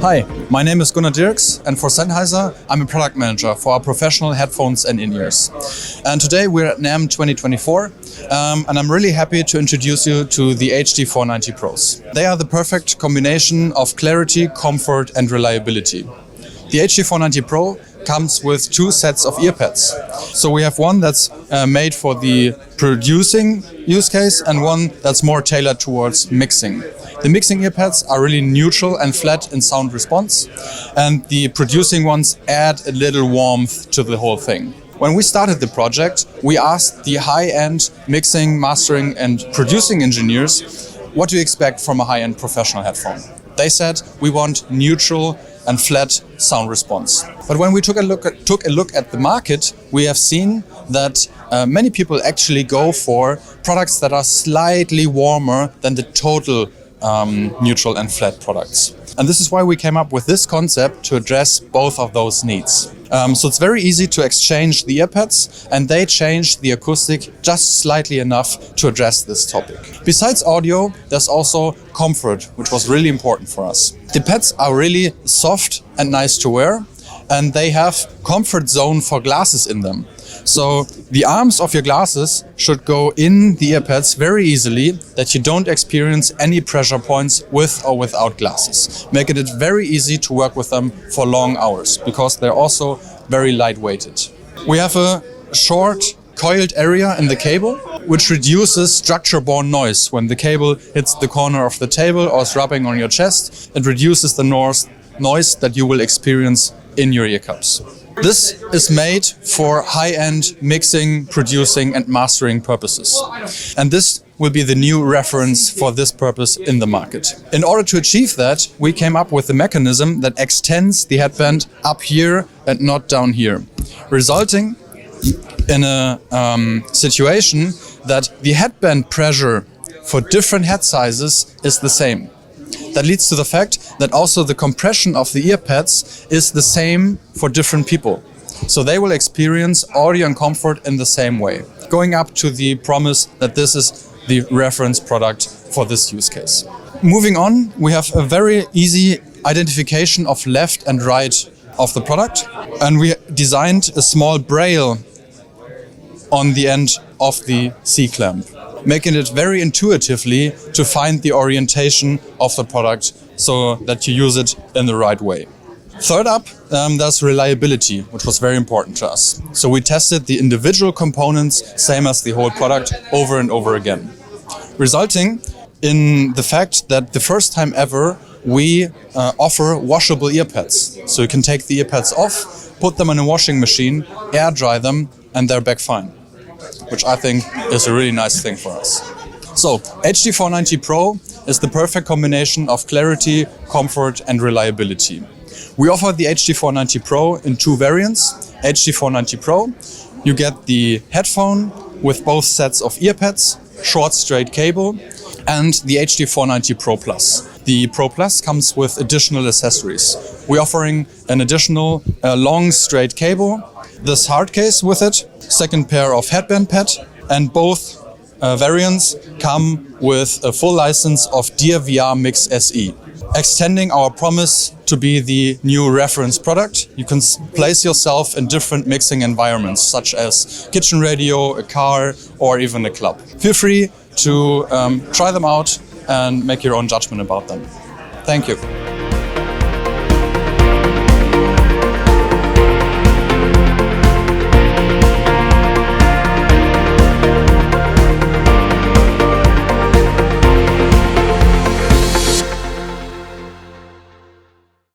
Hi, my name is Gunnar Dirks, and for Sennheiser, I'm a product manager for our professional headphones and in-ears. And today we're at NAMM 2024, um, and I'm really happy to introduce you to the HD490 Pros. They are the perfect combination of clarity, comfort, and reliability. The HD490 Pro comes with two sets of earpads. So we have one that's uh, made for the producing use case and one that's more tailored towards mixing. The mixing earpads are really neutral and flat in sound response, and the producing ones add a little warmth to the whole thing. When we started the project, we asked the high-end mixing, mastering, and producing engineers, what do you expect from a high-end professional headphone? They said, we want neutral and flat sound response. But when we took a look at, took a look at the market, we have seen that uh, many people actually go for products that are slightly warmer than the total um, neutral and flat products. And this is why we came up with this concept to address both of those needs. Um, so it's very easy to exchange the earpads and they change the acoustic just slightly enough to address this topic. Besides audio, there's also comfort, which was really important for us. The pads are really soft and nice to wear and they have comfort zone for glasses in them. So the arms of your glasses should go in the earpads very easily that you don't experience any pressure points with or without glasses, making it very easy to work with them for long hours because they're also very lightweighted. We have a short coiled area in the cable which reduces structure-borne noise when the cable hits the corner of the table or is rubbing on your chest. It reduces the noise noise that you will experience in your ear cups. This is made for high-end mixing, producing and mastering purposes. And this will be the new reference for this purpose in the market. In order to achieve that, we came up with a mechanism that extends the headband up here and not down here, resulting in a um, situation that the headband pressure for different head sizes is the same. That leads to the fact that also the compression of the earpads is the same for different people. So they will experience audio and comfort in the same way, going up to the promise that this is the reference product for this use case. Moving on, we have a very easy identification of left and right of the product. And we designed a small braille on the end of the C-clamp making it very intuitively to find the orientation of the product so that you use it in the right way. Third up, um, there's reliability, which was very important to us. So we tested the individual components, same as the whole product, over and over again. Resulting in the fact that the first time ever we uh, offer washable earpads. So you can take the earpads off, put them in a washing machine, air dry them, and they're back fine which I think is a really nice thing for us. So HD490 Pro is the perfect combination of clarity, comfort and reliability. We offer the HD490 Pro in two variants. HD490 Pro, you get the headphone with both sets of earpads, short straight cable, and the HD490 Pro Plus. The Pro Plus comes with additional accessories. We're offering an additional uh, long straight cable, this hard case with it, second pair of headband pad, and both uh, variants come with a full license of Dear VR Mix SE. Extending our promise to be the new reference product, you can place yourself in different mixing environments, such as kitchen radio, a car, or even a club. Feel free to um, try them out and make your own judgment about them. Thank you.